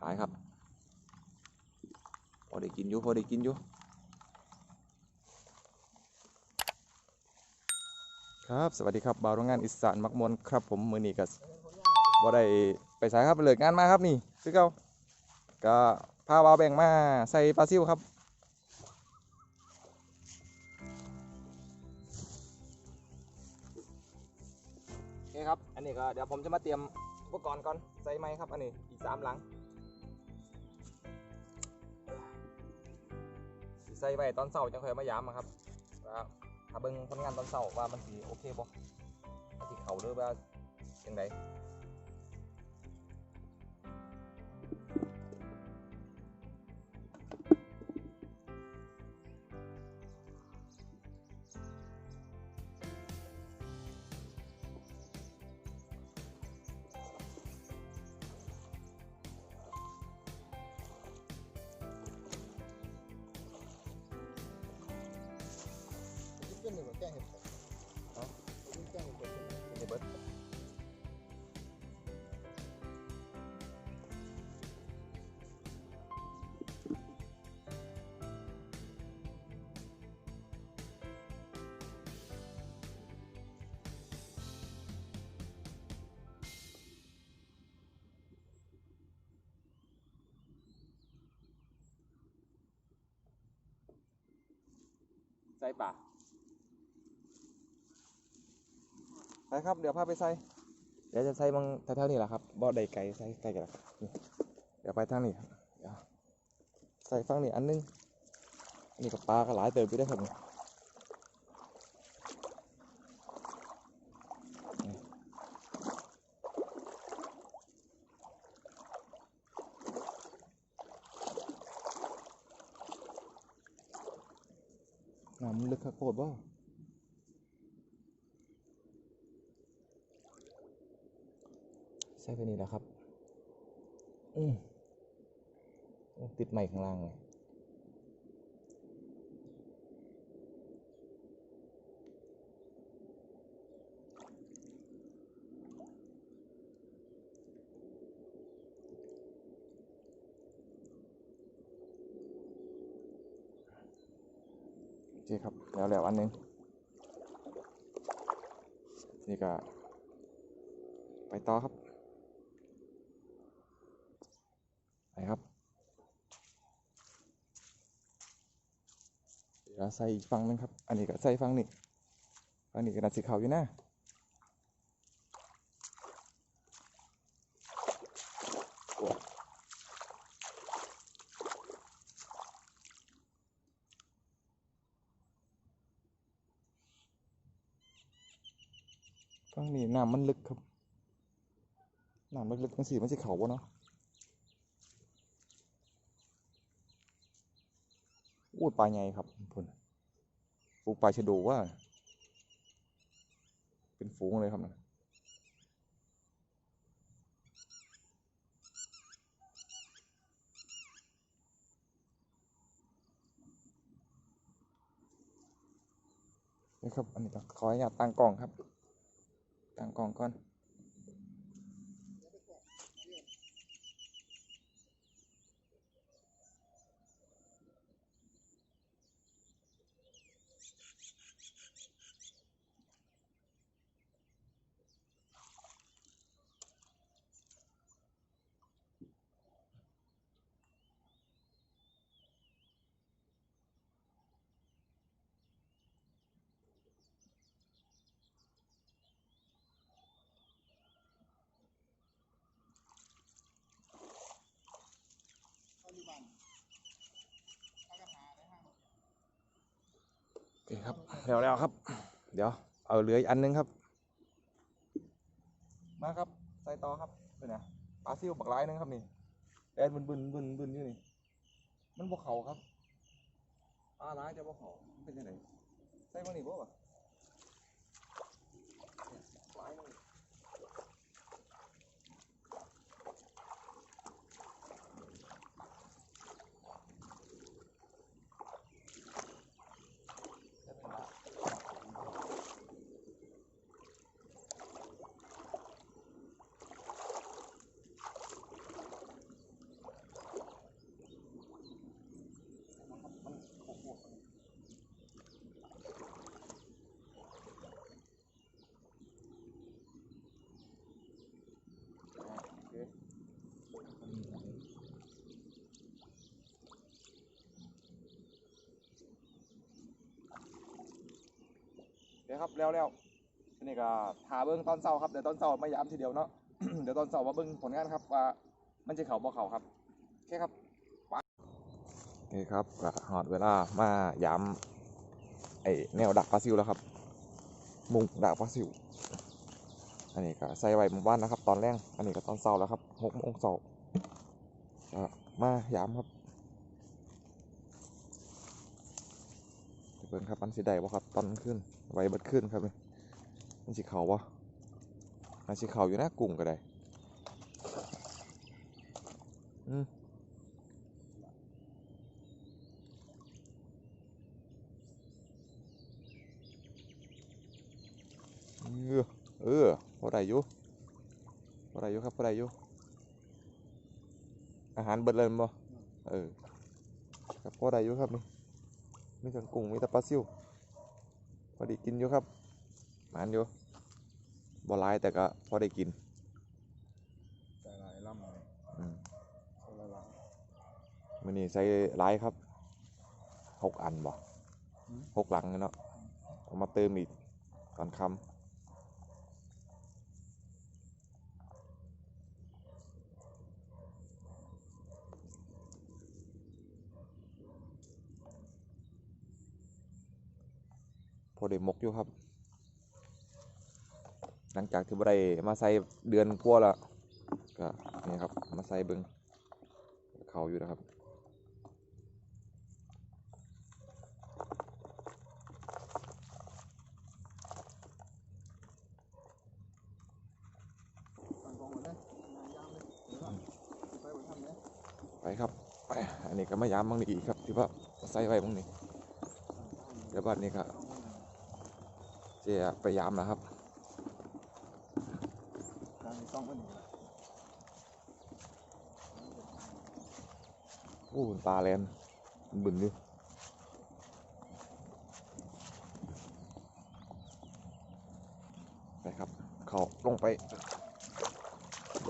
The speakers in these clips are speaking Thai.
หลายครับพอได้กินอยู่พอได้กินอยู่ครับ สวัสดีครับบ่าวโรงงานอิสานมักมวลครับ ผมมือนี้ก็บ่ได้ไปสายครับเลิกงานมาครับนี่คือเก่าก็พาบ่าวแบ่งมาใส่ปลาซิวครับโอเคครับ อันนี้ก็เดี๋ยวผมจะมาเตรียมอุปกรณ์ก่อนใส่ไม้ครับ อันนี้อีกสามหลัง ใส่ไว้ตอนเสาร์จังค่อยมายามอะครับว่าถ้าเบิ่งผลงานตอนเสาร์ว่ามันสีโอเคบ่มันสีเขาหรือว่าจังได เรื่องหนึ่งกั ไปครับ เดี๋ยวพาไปใส่ เดี๋ยวจะใส่บางแถวๆนี้แหละครับ บ่ได้ไกลใส่ไกลกันละครับเดี๋ยวไปทางนี้เดี๋ยวใส่ฟังนี่อันนึงนนี้กับปลาก็หลายเติบอยู่ได้ครับน้ำลึกขักโคตรบ่ ช่ไปนี่แหละครับ อืมติดใหม่ข้างล่างเลยโอเคครับแล้วแล้วอันนึงนี่ก็ไปต่อครับ ไปครับ เดี๋ยว ใส่อีกฝั่งนึงครับ อันนี้ก็ใส่ฝั่งนี้ฝั่งนี้ก็นัดสีขาวอยู่นะโอ้ฝั่งนี้น้ำมันลึกครับน้ำลึกๆจังสีมันสิเขาบ่เนาะอู้ปลาใหญ่ครับพุ่น ปลูกปลาชะโดว่า เป็นฝูงเลยครับนะนี่ครับ อันนี้ขออนุญาตตั้งกล่องครับ ตั้งกล่องก่อน ปัจจุบันถ้ากระถาได้ห้าง โอเครับแล้วแล้วครับ เดี๋ยวเอาเหลืออีกอันนึงครับ มาครับใส่ต่อครับเป็นไงปลาซิวบักไลายหนึงครับนี่แดนบึนบึนบึนบึนอยู่นี่ มันบกเขาครับปลาร้ายจะบกเขาเป็นยังไงใส่มาหนี่บ่ปะหลายหนึ่งจะเป็นว่า ดี๋ยวครับแล้วแล้วอันนี้ก็หาเบิ้งตอนเช้าครับเดี๋ยวตอนเช้าไม่ย้ำทีเดียวเนาะ เดี๋ยวตอนเช้ามาเบิ้งผลงานครับว่ามันจะเข่าบ่เข่าครับโอเคครับนี่ครับก็หอดเวลามาย้ำไอแนวดักปลาซิวแล้วครับ มุงดักปลาซิว อันนี้ก็ใส่ไว้หมู่บ้านนะครับ ตอนแรกอันนี้ก็ตอนเช้าแล้วครับหกโมงเช้ามาย้ำครับ เบิ่งครับมันสิได้บ่ครับตอนขึ้นไว้เบิดขึ้นครับนี่มันสิเข่าบ่มันสิเข่าอยู่นะกุ้งก็ได้อืมเออเออพอได้อยู่พอได้อยู่ครับพอได้อยู่อาหารเบิดเลยบ่เออครับพอได้อยู่ครับนี่ มีทั้งกุ้งมีแต่ปลาซิวพอได้กินอยู่ครับหมานอยู่บ่หลายแต่ก็พอได้กินใส่หลายลำเลยอืมใส่หลายลมื้อนี้ใส่หลายครับหกอันบ่หกหลังเนาะเอามาเติมอีกตอนค่ำ พอได้มกอยู่ครับ หลังจากที่บได้มาใส่เดือนกว่าแล้วก็นี่ครับมาใส่เบิงเขาอยู่นะครับไปครับไปอันนี้ก็มายามบางนี้อีกครับที่ว่ามาใส่ไว้บางนี้เดี๋ยวบัดนี้ก็เจะไปยามนะครับการในต้องมันนี่โอ้ปลาแลนบึนอยู่ไปครับ เขาลงไป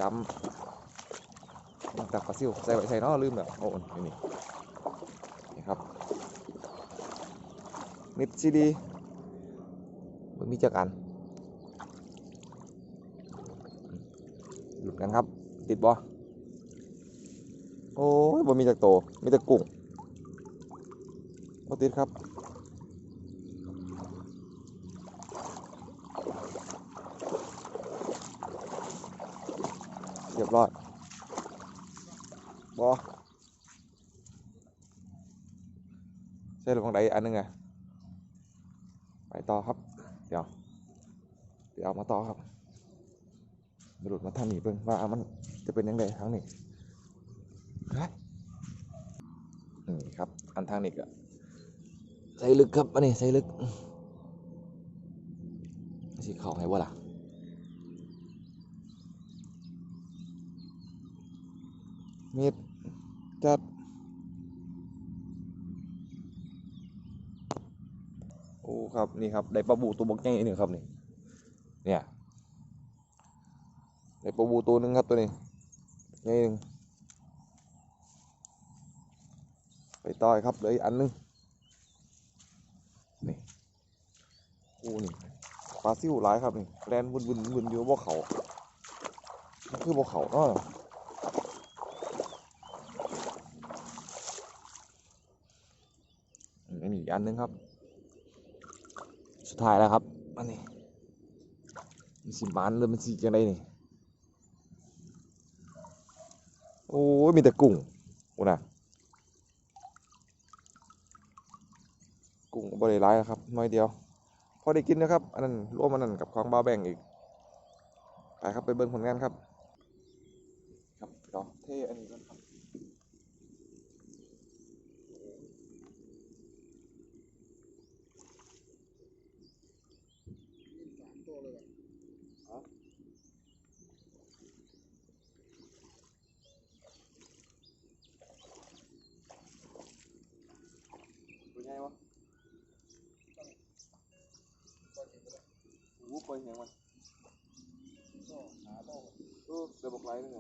ย้ำลงจากปลาซิวใส่ไว้ใส่เนอลืมแล้วโอ้นี่นี่ครับมิดซีดี มันมีจักอันหลุดกันครับ ติดบ่โอ้ยบ่มีจักโตมีแต่กุ้งบ่ติดครับเรียบร้อยบ่ใช่หรือของใดอันนึงอะไปต่อครับ เดี๋ยว เดี๋ยวเอามาต่อครับ เดี๋ยวหลุดมาทางนี้เบิ่งว่ามันจะเป็นยังไงทางนี้ครับนี่ครับ อันทางนี้ก็ใส่ลึกครับอันนี้ใส่ลึกสิเข่าให้บ่ล่ะมีดจัดโอ้ครับนี่ครับได้ปลาบูตัวบกใหญ่นี่ครับนี่เนี่ย ได้ปลาบูตัวหนึงครับตัวนี้ใหญ่หนึ่งไปต่อยครับเหลยอันหนึงนี่โอ้นี่ปลาซิวหลายครับนี่แลนวุ่นวุ่นวุ่นอยู่บ่เขามันคือบ่เขาเนาะอันนี้อีกอันหนึงครับ สุดท้ายแล้วครับอันนี้มันสิบานเลยมันสิจังไดนี่ โอ้ยมีแต่กุ้งโอ้นะกุ้งบริร้ายครับน้อยเดียว พอได้กินนะครับ อันนั้นร่วมอันนั้นกับของบ้าแบ่งอีกไปครับไปเบิ้งผลงานครับ ครับเดี๋ยวเทอันนี้ก่อนครับ มีสามตัวเลยอะ เป็นไงวะ ก็เห็นไปแล้ว วูบไปเห็นมันก็หาโต้เออเดี๋ยวบอกไรนึงไง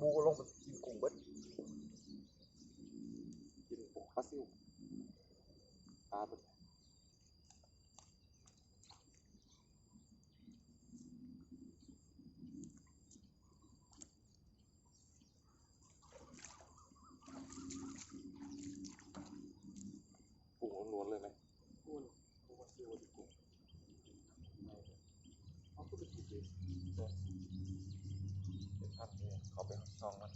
บูก็ลงไปกินกุ้งเบิดกินกุ้งปลาซิวปลาเบิดกุ้งล้วนๆเลยไหมกุ้งกุ้งปลาซิวกุ้งเอาขึ้นไปกินเป็น ครับนี่เขาไปห้องนั้น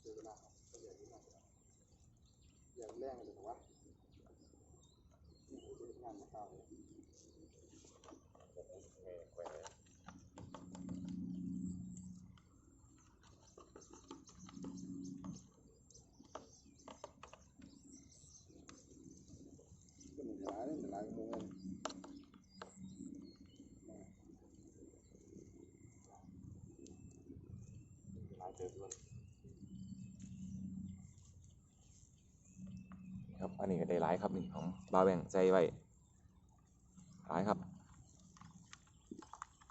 เจอเวลาครับก็อย่างนี้นะอย่าง แรงเลยแต่ว่านี่โอ้โหเป็นงานมาข้าวเลยแม่แขวนเลยก็เหมือนหลายหลายโมงหลายเติบด้วยนี่ครับ อันนี้ก็ได้หลายครับนี่ของบาแบ่งใจไว้หลายครับ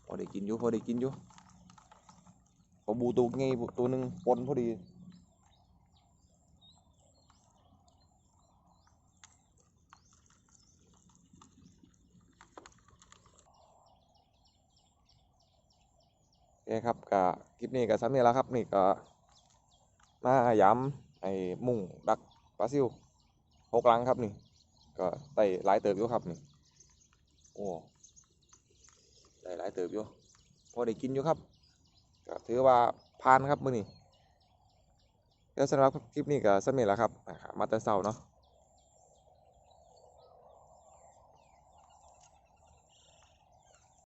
พอได้กินอยู่พอได้กินอยู่พอบูตัวไงตัวหนึ่งปนพอดีโอเคครับก็คลิปนี้ก็ซ้ำนี่แล้วครับนี่ก็มาย้ำไอ้มุ่งดักปลาซิว หกหลังครับนี่ ก็ได้หลายเติบอยู่ครับนี่โอ้ได้หลายเติบอยู่พอได้กินอยู่ครับก็ถือว่าผ่านครับมื้อนี้วสำหรับคลิปนี้ก็สำเร็จแหล้วครับมาแต่เช้าเนาะ